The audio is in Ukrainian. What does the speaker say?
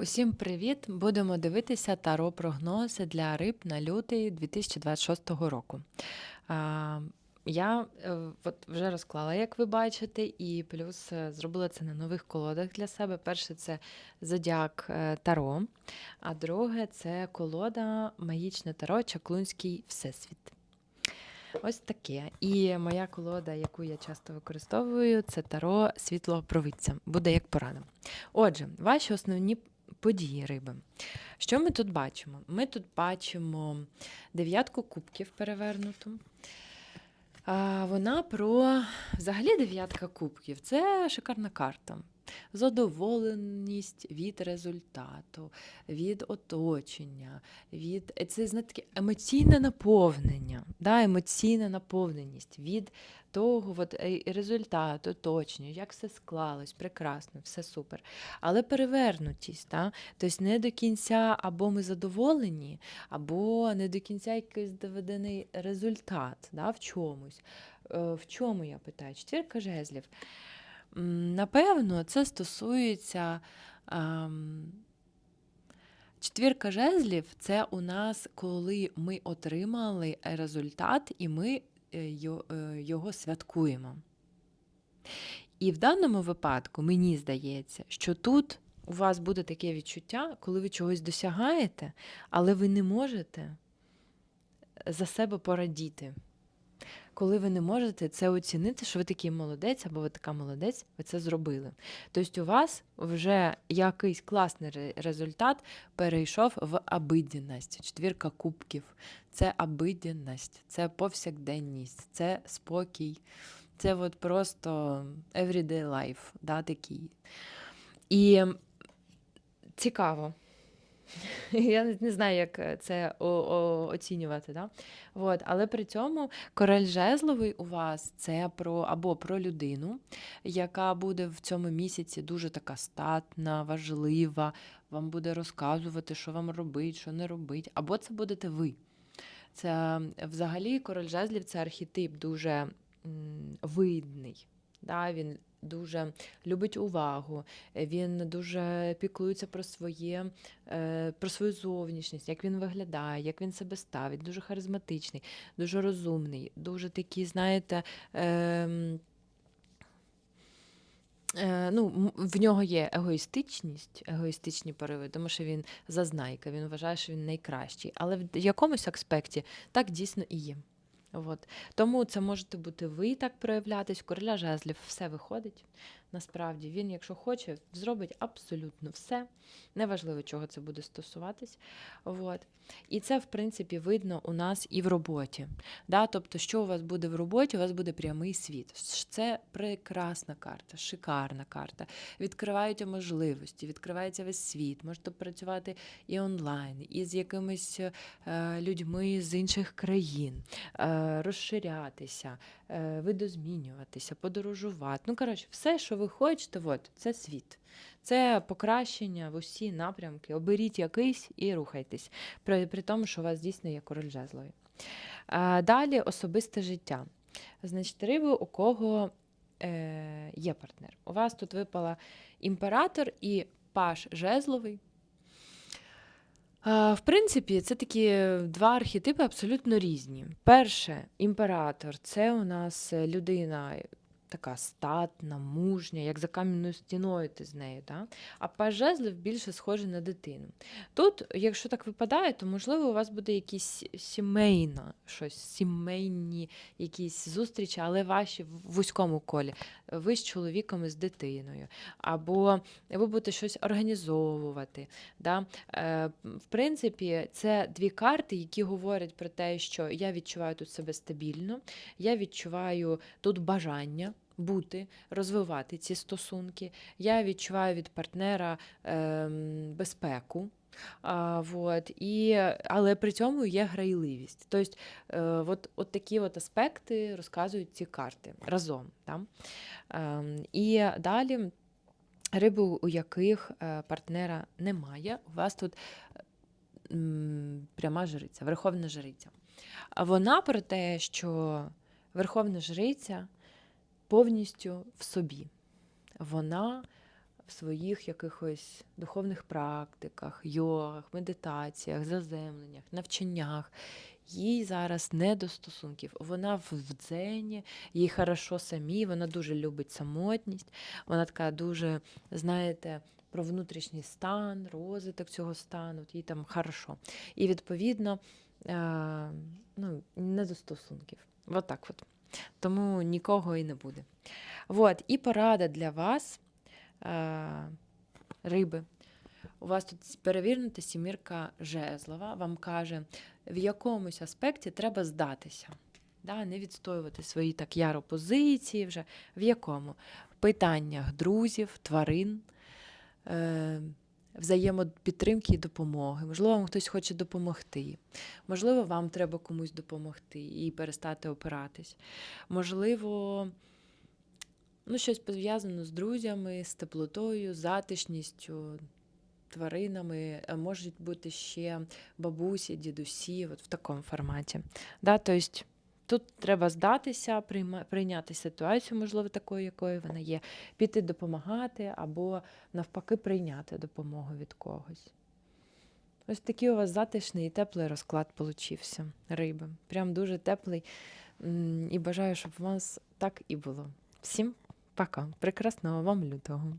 Усім привіт! Будемо дивитися таро прогнози для риб на лютий 2026 року. Я е, от вже розклала, як ви бачите, і плюс е, зробила це на нових колодах для себе. Перше це Зодіак е, Таро, а друге це колода Магічне Таро Чаклунський Всесвіт. Ось таке. І моя колода, яку я часто використовую, це таро світлого провидця. Буде як порада. Отже, ваші основні події риби. Що ми тут бачимо? Ми тут бачимо дев'ятку кубків перевернуту. Вона про взагалі дев'ятка кубків це шикарна карта. Задоволеність від результату, від оточення, від це знаєте, таке емоційне наповнення, да, емоційна наповненість від того от, е, результату, оточення, як все склалось, прекрасно, все супер. Але перевернутість, да? тобто не до кінця або ми задоволені, або не до кінця якийсь доведений результат да, в чомусь. Е, В чому я питаю? Четвірка жезлів. Напевно, це стосується. Четвірка жезлів це у нас, коли ми отримали результат і ми е, е, його святкуємо. І в даному випадку мені здається, що тут у вас буде таке відчуття, коли ви чогось досягаєте, але ви не можете за себе порадіти. Коли ви не можете це оцінити, що ви такий молодець або ви така молодець, ви це зробили. Тобто у вас вже якийсь класний результат перейшов в обиденність. Четвірка кубків це обиденність, це повсякденність, це спокій, це от просто everyday life, да, такий. І цікаво. Я не- знаю, як е, це оцінювати. Да? От, але при цьому король жезловий у вас це про або про людину, яка буде в цьому місяці дуже така статна, важлива, вам буде розказувати, що вам робить, що не робить, або це будете ви. Це взагалі король жезлів це архетип дуже видний. Да? Він дуже любить увагу, він дуже піклується про своє, е, про свою зовнішність, як він виглядає, як він себе ставить, дуже харизматичний, дуже розумний, дуже такий, знаєте. ем, Е, ну, в нього є егоїстичність, егоїстичні пориви, тому що він зазнайка, він вважає, що він найкращий. Але в якомусь аспекті так дійсно і є. От. Тому це можете бути ви так проявлятись. Короля жезлів все виходить. Насправді він, якщо хоче, зробить абсолютно все. Неважливо, чого це буде стосуватись. От. І це, в принципі, видно у нас і в роботі. Да? Тобто, що у вас буде в роботі, у вас буде прямий світ. Це прекрасна карта, шикарна карта. Відкриваються можливості, відкривається весь світ. Можете працювати і онлайн, і з якимись е, людьми з інших країн, е, розширятися, видозмінюватися, подорожувати. Ну, коротше, все, що ви хочете, от, це світ. Це покращення в усі напрямки. Оберіть якийсь і рухайтесь. При, при тому, що у вас дійсно є король жезловий. Е, Далі особисте життя. Значить, риби, у кого е, є партнер. У вас тут випала імператор і паш жезловий. В принципі, це такі два архетипи абсолютно різні. Перше, імператор це у нас людина така статна, мужня, як за кам'яною стіною ти з нею. Да? А паж більше схожий на дитину. Тут, якщо так випадає, то можливо у вас буде якісь сімейна, щось, сімейні якісь зустрічі, але ваші в вузькому колі. Ви з чоловіком і з дитиною. Або ви будете щось організовувати. Да? Е, в принципі, це дві карти, які говорять про те, що я відчуваю тут себе стабільно, я відчуваю тут бажання. Бути, розвивати ці стосунки. Я відчуваю від партнера ем, безпеку. А, вот, і, але при цьому є грайливість. Тобто, е, от, от такі от аспекти розказують ці карти разом. Да? Ем, і далі риби, у яких е, партнера немає, у вас тут пряма жриця, верховна жриця. Вона про те, що верховна жриця повністю в собі. Вона в своїх якихось духовних практиках, йогах, медитаціях, заземленнях, навчаннях. Їй зараз не до стосунків. Вона в дзені, їй хорошо самі, вона дуже любить самотність. Вона така дуже, знаєте, про внутрішній стан, розвиток цього стану, їй там хорошо. І відповідно е, ну, не до стосунків. От так от. Тому нікого і не буде. От, і порада для вас, е, риби. У вас тут перевірнута сімірка жезлова, вам каже, в якомусь аспекті треба здатися. Да, не відстоювати свої так яро позиції вже. В якому? В питаннях друзів, тварин, е, взаємопідтримки і допомоги. Можливо, вам хтось хоче допомогти. Можливо, вам треба комусь допомогти і перестати опиратись. Можливо, ну, щось пов'язано з друзями, з теплотою, затишністю, тваринами. Можуть бути ще бабусі, дідусі, от в такому форматі. Да, тобто, Тут треба здатися, прийняти ситуацію, можливо, такою, якою вона є, піти допомагати або навпаки прийняти допомогу від когось. Ось такий у вас затишний і теплий розклад получився, риби. Прям дуже теплий. І бажаю, щоб у вас так і було. Всім пока. Прекрасного вам лютого.